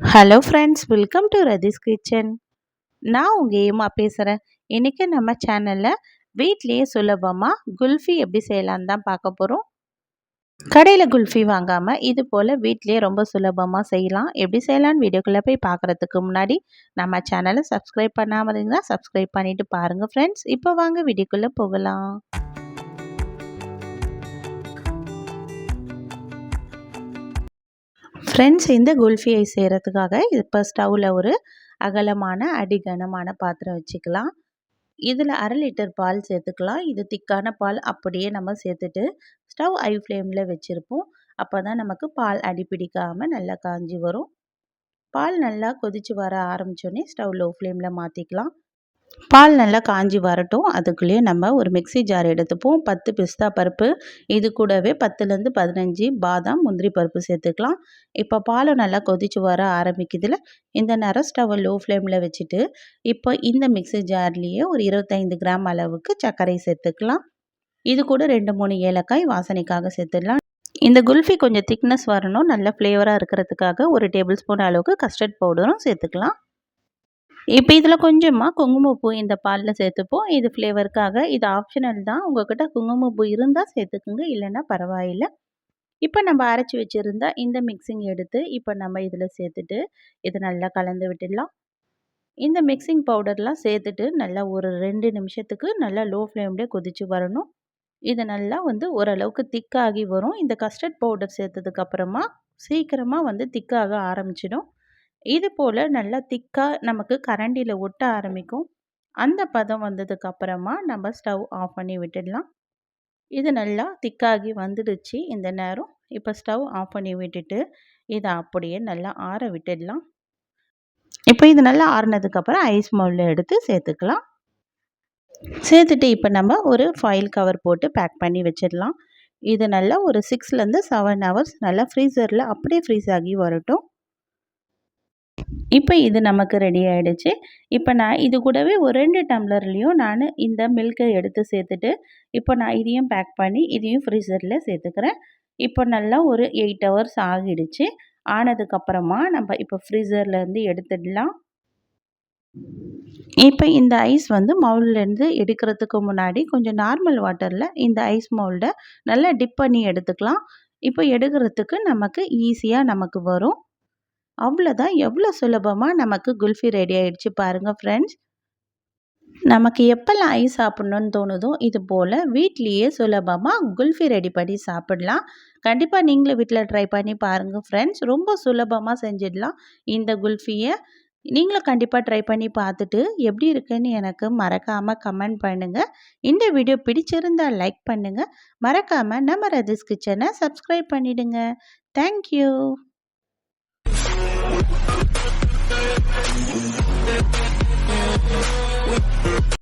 Hello friends welcome to Rathi's kitchen நான் உங்கள் ஏமா பேசுகிறேன் இன்றைக்கி நம்ம சேனலில் வீட்லேயே சுலபமாக குல்ஃபி எப்படி செய்யலான்னு தான் பார்க்க போகிறோம் கடையில் குல்ஃபி வாங்காமல் இது போல் வீட்லேயே ரொம்ப சுலபமாக செய்யலாம். எப்படி செய்யலான்னு வீடியோக்குள்ளே போய் பார்க்குறதுக்கு முன்னாடி நம்ம சேனலை சப்ஸ்கிரைப் பண்ணாமல் இருந்தால் சப்ஸ்கிரைப் பண்ணிவிட்டு பாருங்கள் ஃப்ரெண்ட்ஸ் இப்போ வாங்க வீடியோக்குள்ளே போகலாம். ஃப்ரெண்ட்ஸ் இந்த குல்ஃபியை செய்கிறதுக்காக இப்போ ஸ்டவ்வில் ஒரு அகலமான அடிகனமான பாத்திரம் வச்சுக்கலாம். இதில் அரை லிட்டர் பால் சேர்த்துக்கலாம். இது திக்கான பால் அப்படியே நம்ம சேர்த்துட்டு ஸ்டவ் ஐ ஃப்ளேமில் வச்சுருப்போம். அப்போ தான் நமக்கு பால் அடிப்பிடிக்காமல் நல்லா காஞ்சி வரும். பால் நல்லா கொதித்து வர ஆரம்பித்தோடனே ஸ்டவ் லோ ஃப்ளேமில் மாற்றிக்கலாம் பால் நல்லா காஞ்சி வரட்டும். அதுக்குள்ளேயே நம்ம ஒரு மிக்சி ஜார் எடுத்துப்போம். பத்து பிஸ்தா பருப்பு இது கூடவே பத்துலேருந்து பதினஞ்சு பாதாம் முந்திரி பருப்பு சேர்த்துக்கலாம். இப்போ பாலும் நல்லா கொதிச்சு வர ஆரம்பிக்குதுல இந்த நேரம் ஸ்டவ் லோ ஃப்ளேமில் வச்சுட்டு இப்போ இந்த மிக்சி ஜார்லேயே ஒரு இருபத்தைந்து கிராம் அளவுக்கு சர்க்கரை சேர்த்துக்கலாம். இது கூட ரெண்டு மூணு ஏலக்காய் வாசனைக்காக சேர்த்துடலாம். இந்த குல்ஃபி கொஞ்சம் திக்னஸ் வரணும். நல்ல ஃப்ளேவராக இருக்கிறதுக்காக ஒரு டேபிள் ஸ்பூன் அளவுக்கு கஸ்டர்ட் பவுடரும் சேர்த்துக்கலாம். இப்போ இதில் கொஞ்சமாக குங்குமப்பூ இந்த பாலில் சேர்த்துப்போம். இது ஃப்ளேவருக்காக இது ஆப்ஷனல் தான். உங்கள்கிட்ட குங்குமப்பூ இருந்தால் சேர்த்துக்குங்க. இல்லைன்னா பரவாயில்லை. இப்போ நம்ம அரைச்சி வச்சுருந்தா இந்த மிக்சிங் எடுத்து இப்போ நம்ம இதில் சேர்த்துட்டு இதை நல்லா கலந்து விட்டுடலாம். இந்த மிக்சிங் பவுடர்லாம் சேர்த்துட்டு நல்லா ஒரு ரெண்டு நிமிஷத்துக்கு நல்லா லோ ஃப்ளேம்லேயே கொதித்து வரணும். இது நல்லா வந்து ஓரளவுக்கு திக்காகி வரும். இந்த கஸ்டர்ட் பவுடர் சேர்த்ததுக்கப்புறமா சீக்கிரமாக வந்து திக்காக ஆரம்பிச்சிடும். இது போல் நல்லா திக்காக நமக்கு கரண்டியில் ஒட்ட ஆரம்பிக்கும். அந்த பதம் வந்ததுக்கு அப்புறமா நம்ம ஸ்டவ் ஆஃப் பண்ணி விட்டுடலாம். இது நல்லா திக்காகி வந்துடுச்சு இந்த நேரம். இப்போ ஸ்டவ் ஆஃப் பண்ணி விட்டுட்டு இதை அப்படியே நல்லா ஆற விட்டுடலாம். இப்போ இது நல்லா ஆறினதுக்கப்புறம் ஐஸ் மவுலில் எடுத்து சேர்த்துக்கலாம். சேர்த்துட்டு இப்போ நம்ம ஒரு ஃபைல் கவர் போட்டு பேக் பண்ணி வச்சிடலாம். இது நல்லா ஒரு சிக்ஸ்லேருந்து செவன் ஹவர்ஸ் நல்லா ஃப்ரீசரில் அப்படியே ஃப்ரீஸ் ஆகி வரட்டும். இப்போ இது நமக்கு ரெடி ஆகிடுச்சு இப்போ நான் இது கூடவே ஒரு ரெண்டு டம்ளர்லேயும் நான் இந்த மில்கை எடுத்து சேர்த்துட்டு இப்போ நான் இதையும் பேக் பண்ணி இதையும் ஃப்ரீசரில் சேர்த்துக்கிறேன். இப்போ நல்லா ஒரு எயிட் ஹவர்ஸ் ஆகிடுச்சு. ஆனதுக்கப்புறமா நம்ம இப்போ ஃப்ரீசர்லேருந்து எடுத்துடலாம். இப்போ இந்த ஐஸ் வந்து மவுல்லேருந்து எடுக்கிறதுக்கு முன்னாடி கொஞ்சம் நார்மல் வாட்டரில் இந்த ஐஸ் மவுல்டை நல்லா டிப் பண்ணி எடுத்துக்கலாம். இப்போ எடுக்கிறதுக்கு நமக்கு ஈஸியாக நமக்கு வரும். அவ்வளோதான். எவ்வளோ சுலபமாக நமக்கு குல்ஃபி ரெடி ஆகிடுச்சு பாருங்கள் ஃப்ரெண்ட்ஸ் நமக்கு எப்போல்லாம் ஐஸ் சாப்பிட்ணுன்னு தோணுதோ இது போல் வீட்லேயே சுலபமாக குல்ஃபி ரெடி பண்ணி சாப்பிடலாம். கண்டிப்பாக நீங்களும் வீட்டில் ட்ரை பண்ணி பாருங்கள் ஃப்ரெண்ட்ஸ் ரொம்ப சுலபமாக செஞ்சிடலாம் இந்த குல்ஃபியை. நீங்களும் கண்டிப்பாக ட்ரை பண்ணி பார்த்துட்டு எப்படி இருக்குன்னு எனக்கு மறக்காமல் கமெண்ட் பண்ணுங்கள் இந்த வீடியோ பிடிச்சிருந்தால் லைக் பண்ணுங்கள் மறக்காமல் நம்ம ரதிஸ் கிச்சனை சப்ஸ்கிரைப் பண்ணிவிடுங்க தேங்க்யூ